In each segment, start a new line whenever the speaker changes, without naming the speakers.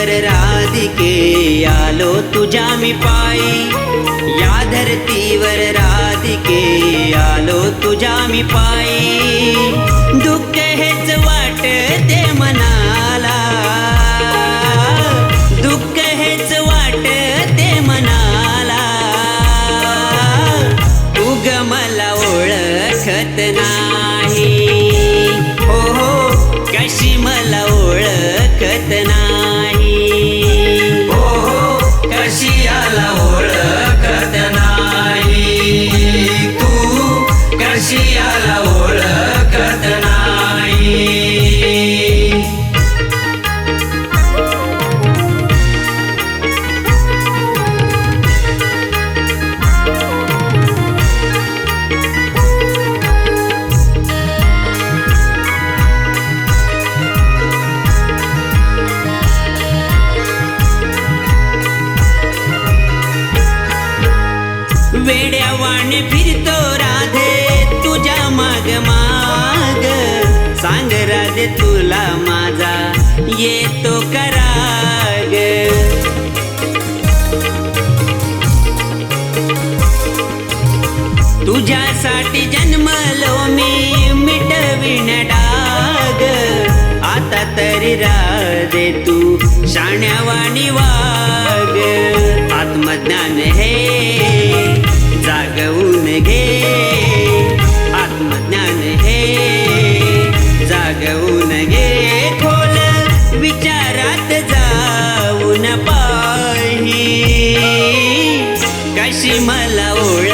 धरतीवर राधिके आलो तुझ्या मी पायी. या धरतीवर राधिके आलो तुझ्या मी पायी. दुःख हेच वाटते मनाला. दुःख हेच वाटते मनाला. उग मला ओळखत ना तुझ्यासाठी जन्मलो मी मिटविण डाग. आता तरी राधे तू शाण्यावाणी वाग. आत्मज्ञान हे जागवून घे. आत्मज्ञान हे जागवून घे. खोल विचारात जाऊन पाही. कशी मला ओळखत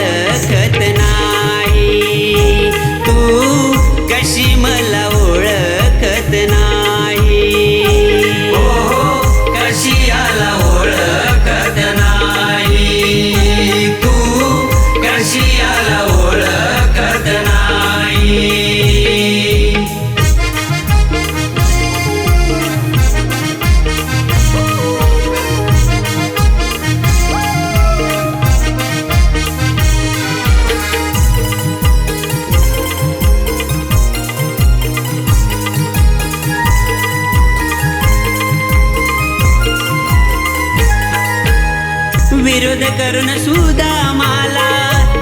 विरोध करून सुद्धा मला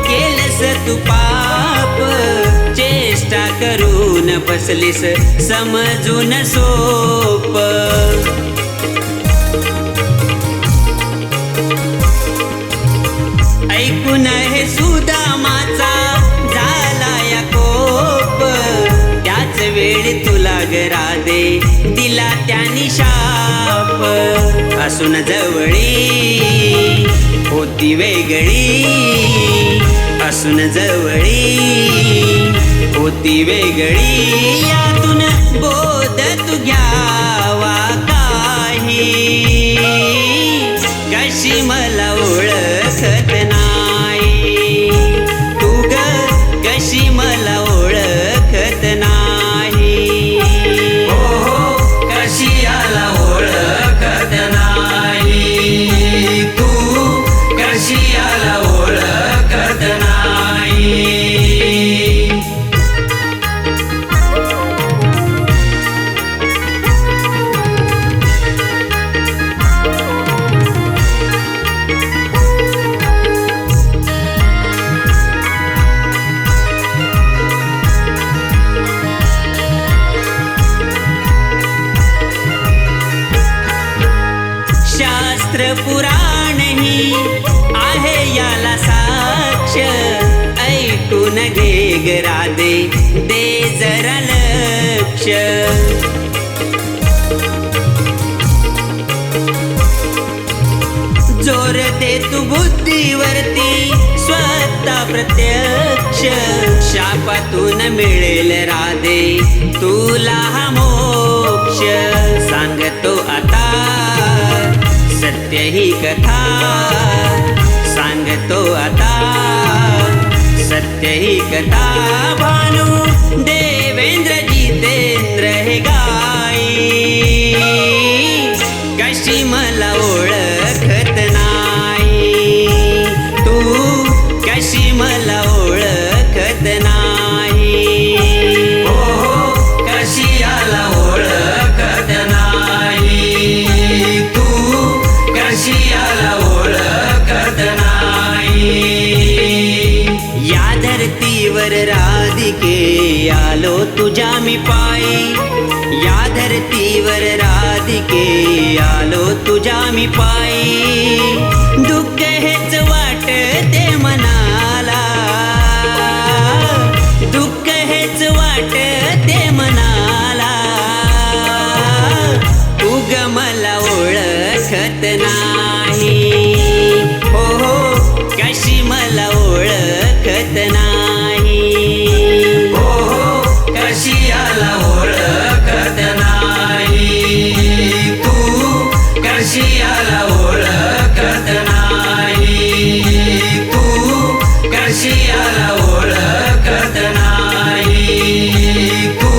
केलस तू पाप. चेष्टा करून बसलीस समजून सोप. ऐकून हे सुद्धा माझा झाला या कोप. त्याच वेळी तुला गरा दे दिला त्या निशा असून जवळी होती वेगळी. असून जवळी होती वेगळी. यातून बोध तू घ्यावा काही. कशी मला ओळखत पुराणही आहे याला साक्ष. ऐकून घे ग राधे दे जरा लक्ष. जोर दे तू बुद्धीवरती स्वतः प्रत्यक्ष. शापातून मिळेल राधे तुला हा मोक्ष. सांगतो सत्य ही कथा सांगतो आता सत्य ही कथा भानू देवेंद्र तुझ्या मी पायी या धरतीवर राधिके आलो तुझ्या मी पायी. दुःख हेच वाटते मनाला दुःख हेच वाटते कशियाला ओळखत नाही. तू कशियाला ओळखत नाही. तू